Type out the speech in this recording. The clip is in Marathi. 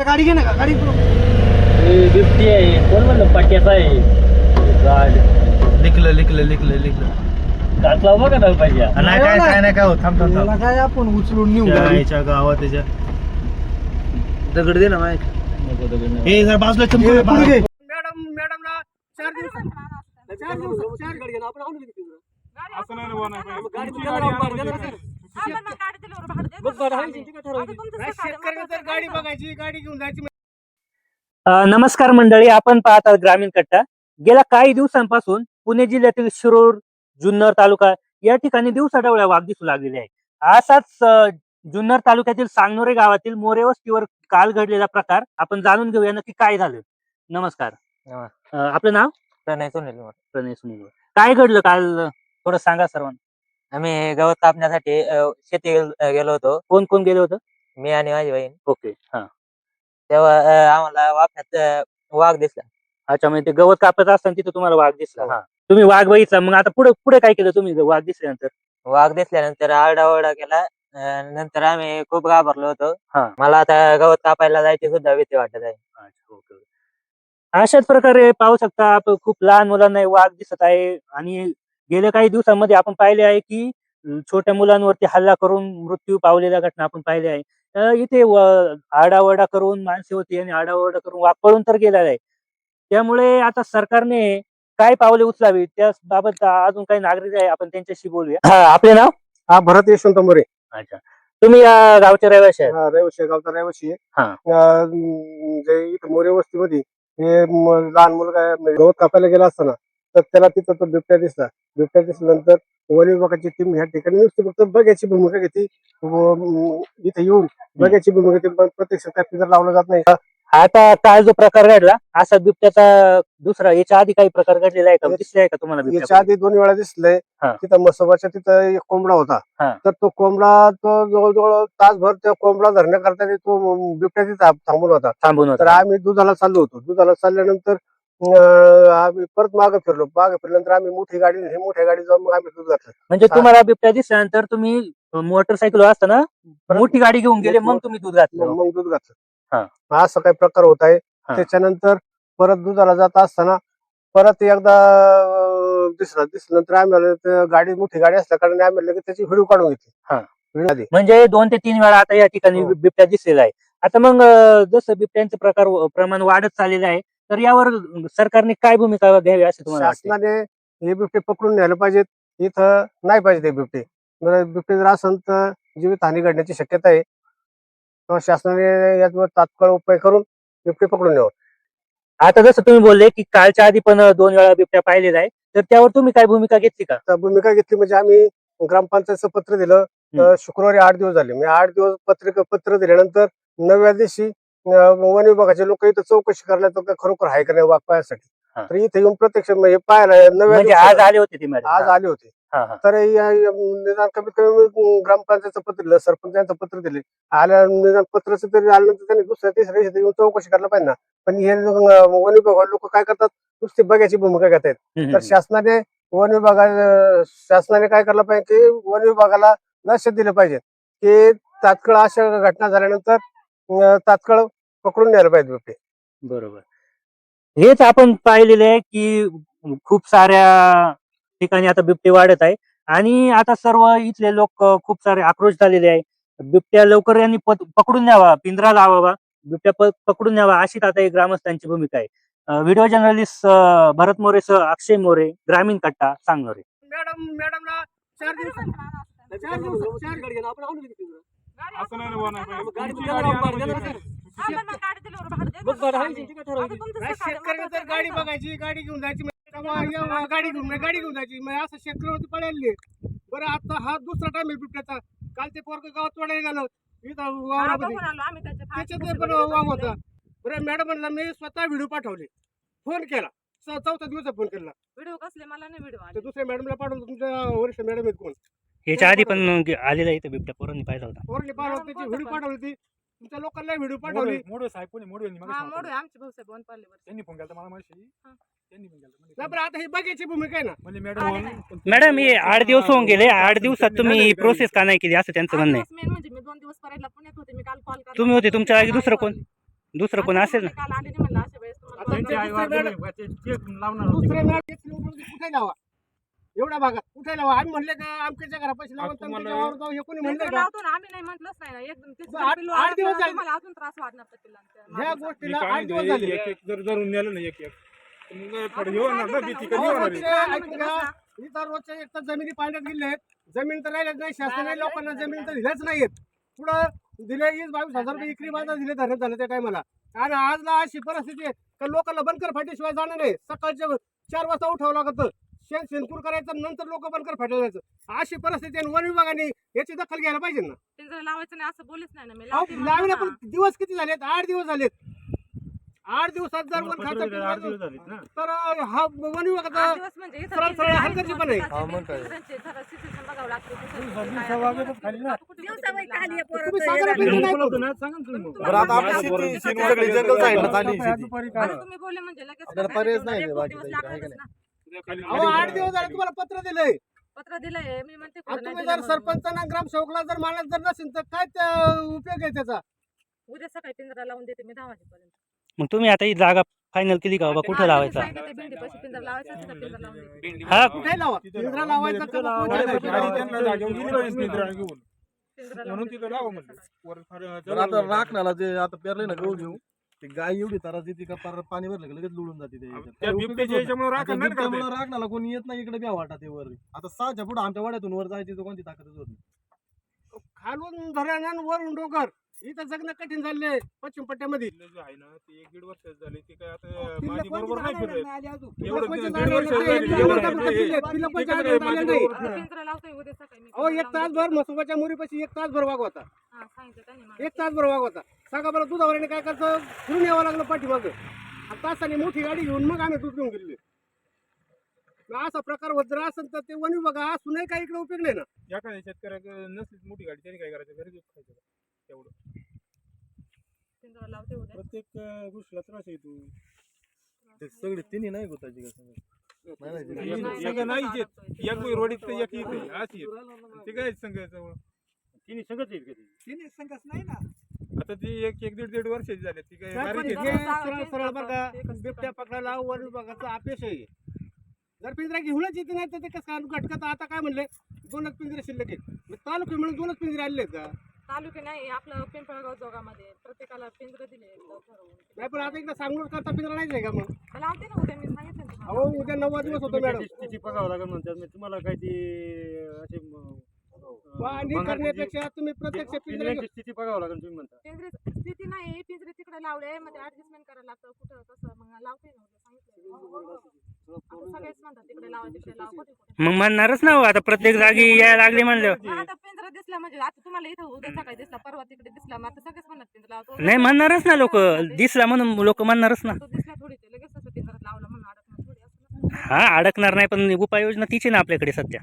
गाडी घे ना का गाडी बिबटी आहे कोण म्हणलं पट्ट्याचा आहे गाड लिखलं लिखलं लिखलं लिखलं बघा ना पाहिजे नाही काय काय नाही काय होत थांब थांब काय आपण उचलून नेऊ त्या गाडी. आईच्या गावात त्याच्या दगड दे ना माहिती नको दगड नको. हे जर बाजूला ये, चमकलं पुढे घे. मॅडम मॅडमला चार दिवस चार दिवस चार गाडी घेणं आपण आणून देऊ तिकडं. असं नाही बोलणार गाडी ठरवली. नाही, गाडी बघायची गाडी घेऊन जायची अ, नमस्कार मंडळी आपण पाहत आहात ग्रामीण कट्टा. गेल्या काही दिवसांपासून पुणे जिल्ह्यातील शिरूर जुन्नर तालुका या ठिकाणी दिवसाढवळ्या वाघ दिसू लागलेले आहे असाच अ, जुन्नर तालुक्यातील सांगनोरे गावातील मोरे वस्तीवर काल घडलेला प्रकार आपण जाणून घेऊया नक्की काय झालं. नमस्कार. अ, आपलं नाव? प्रणय सुनील मोरे. प्रणय सुनील काय घडलं काल? थोडं सांगा सर्वांना. आम्ही गवत कापण्यासाठी अ, शेती गेल- गेलो होतो. कोण कोण गेले होतं? मी आणि माझी बहीण. ओके हा. तेव्हा अ, आम्हाला वाफ्यात अ, वाघ दिसला. अच्छा म्हणजे ते गवत कापत असताना तिथं तुम्हाला वाघ दिसला. हो. हा तुम्ही वाघ बघितला मग आता पुढे पुढे काय केलं तुम्ही वाघ दिसल्यानंतर? वाघ दिसल्यानंतर आरडाओरडा केला अ, नंतर आम्ही खूप घाबरलो होतो. हा. मला आता गवत कापायला जायची सुद्धा भीती वाटत आहे. अच्छा, ओके, ओके. अशाच प्रकारे पाहू शकता आपण खूप लहान मुलांना हे वाघ दिसत आहे आणि गेल्या काही दिवसांमध्ये आपण पाहिले आहे की छोट्या मुलांवरती हल्ला करून मृत्यू पावलेल्या घटना आपण पाहिल्या आहे. अं, इथे आरडाओरडा करून माणसे होती आणि आरडाओरडा करून वाघ पळून तर गेलेला आहे. त्यामुळे आता सरकारने काय पावले उचलावी त्याबाबत अजून काही नागरिक आहे आपण त्यांच्याशी बोलूया. हा आपले नाव? हा भरत यशवंत मोरे. अच्छा. तुम्ही या गावचे हा, रहिवासी आहे, गावचा रहिवासी आहे. हा. अं, जे इथं मोरे वस्तीमध्ये हे लहान मुलगा गवत कापायला गेला असताना तर त्याला तिथं तो बिबट्या दिसला. बिबट्या दिसल्यानंतर वन विभागाची टीम ह्या ठिकाणी नुसती फक्त बघायची भूमिका घेते. इथे येऊन बघायची भूमिका घेते. पण प्रत्यक्ष त्या लावला जात नाही. आता काल जो प्रकार घडला असा बिबट्याचा दुसरा याच्या आधी काही प्रकार घडलेला आहे का? दिसले आहे का तुम्हाला याच्या आधी दोन वेळा दिसलंय. हा. तिथं मसोबाच्या तिथं एक कोंबडा होता. तर तो कोंबडा तो जवळजवळ तासभर त्या कोंबडा धरण्याकरता ते बिबट्या तिथं थांबून होता. थांबून तर आम्ही दुधाला चाललो होतो. दुधाला चालल्यानंतर आम्ही परत मागे फिरलो. मागे फिरल्यानंतर आम्ही मोठी गाडी हे मोठ्या गाडी जाऊन मग आम्ही दूध घातलं. म्हणजे तुम्हाला बिबट्या दिसल्यानंतर तुम्ही मोटरसायकल असताना मोठी गाडी घेऊन गेले मग तुम्ही दूध घातलं. मग दूध. घातलं. हा. असा काही प्रकार होत आहे. हा. त्याच्यानंतर परत दुधाला जात असताना परत एकदा अं, दिसला. दिसल्यानंतर आम्ही आलो, ते गाडी मोठी गाडी असल्या कारणाने आम्ही लगेच त्याची व्हिडिओ काढून हा. घेतली व्हिडिओ आधी. म्हणजे दोन ते तीन वेळा आता या ठिकाणी हो. बिबट्या दिसलेला आहे. आता मग अं, जसं बिबट्यांचे प्रकार प्रमाण वाढत चाललेलं आहे तर यावर सरकारने काय भूमिका घ्यावी असं तुम्हाला वाटते? शासनाने हे बिबटे पकडून न्यायला पाहिजेत. इथं नाही पाहिजे ते बिबटे. बिबटे जर असेल तर जीवित हानी घडण्याची शक्यता आहे. तेव्हा शासनाने याच्यावर तात्काळ उपाय करून बिबटे पकडून न्यावं. आता जसं तुम्ही बोलले की कालच्या आधी पण दोन वेळा बिबट्या पाहिलेला आहे तर त्यावर तुम्ही काय भूमिका घेतली का? तर भूमिका घेतली म्हणजे आम्ही ग्रामपंचायतचं पत्र दिलं. तर हम्म. शुक्रवारी आठ दिवस झाले. मी आठ दिवस पत्रिक पत्र दिल्यानंतर नवव्या दिवशी वन विभागाचे लोक इथं चौकशी काय खरोखर आहे का नाही वाघ पायासाठी. तर इथे येऊन प्रत्यक्ष म्हणजे पाहायला नव्या म्हणजे आज आले होते ते. आज आले होते. तर निदान कमीत कमी ग्रामपंचायतचं पत्र दिलं सरपंचाचं पत्र दिले आल्या निदान पत्राचं तरी आल्यानंतर त्यांनी दुसऱ्या तिसऱ्या दिवशी येऊन चौकशी करायला पाहिजे ना पण हे वन विभाग लोक काय करतात नुसती बघायची भूमिका घेत आहेत तर. शासनाने वन विभागा शासनाने काय करायला पाहिजे की वन विभागाला लक्ष दिलं पाहिजे की तात्काळ अशा घटना झाल्यानंतर तात्काळ पकडून न्यायला पाहिजे बिबटे बरोबर. हेच आपण पाहिलेले आहे की खूप साऱ्या ठिकाणी आता बिबटे वाढत आहे आणि आता सर्व इथले लोक खूप सारे आक्रोश झालेले आहे. बिबट्या लवकर यांनी पकडून न्यावा पिंजरा लावावा बिबट्या पकडून न्यावा अशीच आता एक ग्रामस्थांची भूमिका आहे. व्हिडिओ जर्नलिस्ट भरत मोरे सह अक्षय मोरे ग्रामीण कट्टा सांगनोरे. मॅडम मॅडमला चार दिवस असं नाही बोलणार मग गाडी तुमची देणार शेतकऱ्याने जर गाडी बघायची गाडी घेऊन जायची म्हणजे तेव्हा या गाडी घेऊन गाडी घेऊन जायची. मग असं शेतकऱ्यावरती पळाले बरं आता हा दुसरा टाइम आहे बिबट्याचा. काल ते पोरग गावात तोडायला गेलं इथं वावरामध्ये. त्याच्यात पण वाव होता. बरं मॅडम म्हणला मी स्वतः व्हिडिओ पाठवले. फोन केला. च- चौथा दिवसा फोन केला. व्हिडिओ कसले? मला नाही व्हिडिओ तर दुसऱ्या मॅडमला पाठवलं तुमच्या वरिष्ठ मॅडम आहेत कोण? आधी पण आलेला इथे बिबट्या पोरांनी पाहिला होता पोरांनी पाठवलं त्याची व्हिडिओ पाठवली ती तुमच्या लोकांना व्हिडिओ पाठवली. मोडवे साहेब कोणी मोडवे हा आमचे भाऊसाहेब वन पाले त्यांनी फ़ोन केला मला माहिती त्यांनी फ़ोन केला नाही, बरं आता ही बघायची भूमिका आहे ना. म्हणजे आले मॅडम नाही. मॅडम हे आठ दिवस होऊन गेले आठ दिवसात तुम्ही प्रोसेस का नाही केली असं त्यांचं म्हणणं आहे मेन म्हणजे मी दोन दिवस पुण्यात होते मी काल कॉल तुम्ही होते, तुमच्या जागी दुसरं कोण? दुसरं कोण असेल ना? काल आले नाही म्हणलं अशा वेळेस तुम्हाला आता बोलवलं. त्यांचे दुसरे मॅडम- दुसरे मॅडम तेच निवडून कुठे लावा एवढ्या भागात. कुठे लावा? आम्ही म्हणले का आमच्या घरा पैसे लावा तमक्याच्या वावरात जाऊ. हे कोणी म्हणलं पिंजरा का? लावतो ना आम्ही नाही म्हटलंच नाही ना. एकदम तेच बरं, आठ- पिल्लू आठ आलं दिवस तर झाले. तुम्हाला अजून त्रास वाढणार त्या पिल्लांच्या ह्या मागं. गोष्टीला आठ दिवस झाले. एक एक जर धरून नेलं ना एक एक तर मग आपण थोडं हे होणार ना सांगितलं भीती ना, कमी अहो, होणार रोजचे आहे. ऐकून घ्या. इथं रोजच्या एक तर जमिनी पाण्यात गेले आहेत. जमीन तर राहिल्याच नाही शासनाने लोकांना जमीन तर दिल्याच नाहीत पुढं दिले वीस बावीस हजार रुपये इकरी बाजार दिले धरण्यात झालं त्या टायमाला आणि आजला अशी परिस्थिती आहे का लोकांना बनकर फाटीशिवाय जाणं नाही. सकाळच्या चार वाजता उठावं लागतं. शेण शेणकूर करायचं नंतर लोक बनकर फाट्याला जायचं अशी परिस्थिती आणि वन विभागाने याची दखल घ्यायला पाहिजे ना लावायचं नाही असं बोलच नाही ना मी अहो, लावते म्हणलं लावले ना. पण दिवस किती झालेत आठ दिवस झालेत आठ दिवसात जर वन खातं आठ दिवस झालेत ना तर हा वन विभागाचा आठ दिवस म्हणजे इथं सरळ- पिंजरे सरळ आहेत हलगर्जीपणा आहे. म्हणून हा, मग काय? पिंजऱ्यांचे जरा situation बघावं लागतं. खाली ना. दिवसाबाई खाली आहे पोरं. तुम्ही सांगा ना पिंजरा नाही बोलवतो ना, सांगा ना तुम्ही. बरं, आता आपली शेती- शेती सगळी जंगल साईडला चालली शेती. दुपारी आता काय? तुम्ही बोलले म्हणजे लगेच आपल्याला पर्यायच नाही आहे का अहो आठ दिवस झाले तुम्हाला पत्र दिलंय. पत्र दिलंय. मी म्हणते तुम्ही दिलं जर. सरपंचांना ग्रामसेवकला जर मानत जर नसेल तर काय त्या उपयोग आहे त्याचा? उद्या सकाळी पिंजरा लावून देते मी दहा वाजेपर्यंत मग तुम्ही आता ही जागा फायनल केली का बाबा? कुठं लावायचा सांगितलं भिंडीपाशी पिंजरा लावायचा तिथं पिंजरा लावून देते. हा. कुठे लावा? पिंजरा लावायचा का पिंजरा लावून देते. आता राखणाला जे आता पेरले ना गहू घेऊ ते गाय एवढी त्रास देते का पार पाणी भरलं की लगेच लुडून जाते ते याच्यात. त्या काय उपयोगच बिबट्याच्या होत याच्यामुळे नाही. राखण आता नाही करता येत. बिबट्यामुळं राखणाला कोणी येत नाही इकडे बी वाटा ते वर आता सहाच्या पुढे आमच्या वाड्यातून वर जायची तर कोणती ताकदच होत नाही खालून धरण आणि वरून डोंगर इथं जगणं कठीण झाले पश्चिम पट्ट्यामध्ये इथलं जे आहे ना ते एक दीड वर्ष झाले ते काय आता माझी बरोबर नाही फिरत. एवढं दीड वर्ष. झाली. एवढं काय माझी. बरोबर पिंजरा लावतोय उद्या सकाळी मी अहो एक तासभर देते. मसोबाच्या मुरीपाशी एक तासभर वाघ होता हा, सांगितलं त्यांनी मला. एक तासभर वाघ होता सांगा बरं दुधावरीने काय करतं फिरून यावं लागलं पाठीमागं आणि तासाने मोठी गाडी घेऊन मग आम्ही दूध घेऊन गेले असा प्रकार होत जर असेल तर ते वन विभाग असूनही काही इकडे उपयोग नाही ना एखाद्या शेतकऱ्याकडे नसलीच मोठी गाडी त्याने काय करायचं घरी दूध खायचं तेवढं. पिंजरा लावते उद्या प्रत्येक अं, गोष्टीला त्रास येतो ते. सगळे तिन्ही नाही गोताची का सगळं नाही, नाही, ते- एक- नाही, नाही, नाही, रोडीत तर एक येते अशी. ते काय येईल कधी तिन्ही संघच नाही ना. आता ती एक एक दीड दीड वर्षाची झाली ती काय बारीक आहे. हे सरळ सरळ बघा बिबट्या पकडायला वन विभागाचा अपेश आहे. जर पिंजरा घेऊनच येते नाही तर ते कसं काय घटकत आता काय म्हणले? दोनच पिंजरे शिल्लक आहेत. मग तालुके म्हणून दोनच पिंजरे आले आहेत का? तालुके नाही आपलं पिंपळगाव जोगामध्ये प्रत्येकाला पिंजरे दिले ठरवून नाही पण आता इकडे सांगून करता पिंजरा नाहीच आहे का मग? लावते ना उद्या मी सांगितलं ना तुम्हाला. अहो उद्या नव्वद दिवस होतो मॅडम. स्थिती बघावं लागेल म्हणतात. मी तुम्हाला काय ती असे करण्यापेक्षा तुम्ही प्रत्यक्ष पिंजरे स्थिती बघावं लागेल तुम्ही म्हणता. पिंजरे स्थिती नाही पिंजरे तिकडे लावले मग ऍडजस्टमेंट करायला लागतं कुठं कसं मग लावते ना उद्या सांगितलं. आता सगळेच म्हणतात तिकडे लावा तिकडे लावा कुठे कुठे. मग म्हणणारच ना हो, आता प्रत्येक जागी यायला लागली म्हणलं आता दिसला म्हणजे आता तुम्हाला इथं उद्या सकाळी दिसला परवा तिकडे दिसला मग आता सगळेच लावतो नाही म्हणणारच ना लोक. दिसला म्हणून लोक म्हणणारच ना. तो दिसला थोडी ते लगेच लावला म्हणून अडकणार थोडी असं. हा अडकणार नाही पण उपाययोजना तिची ना आपल्याकडे सध्या.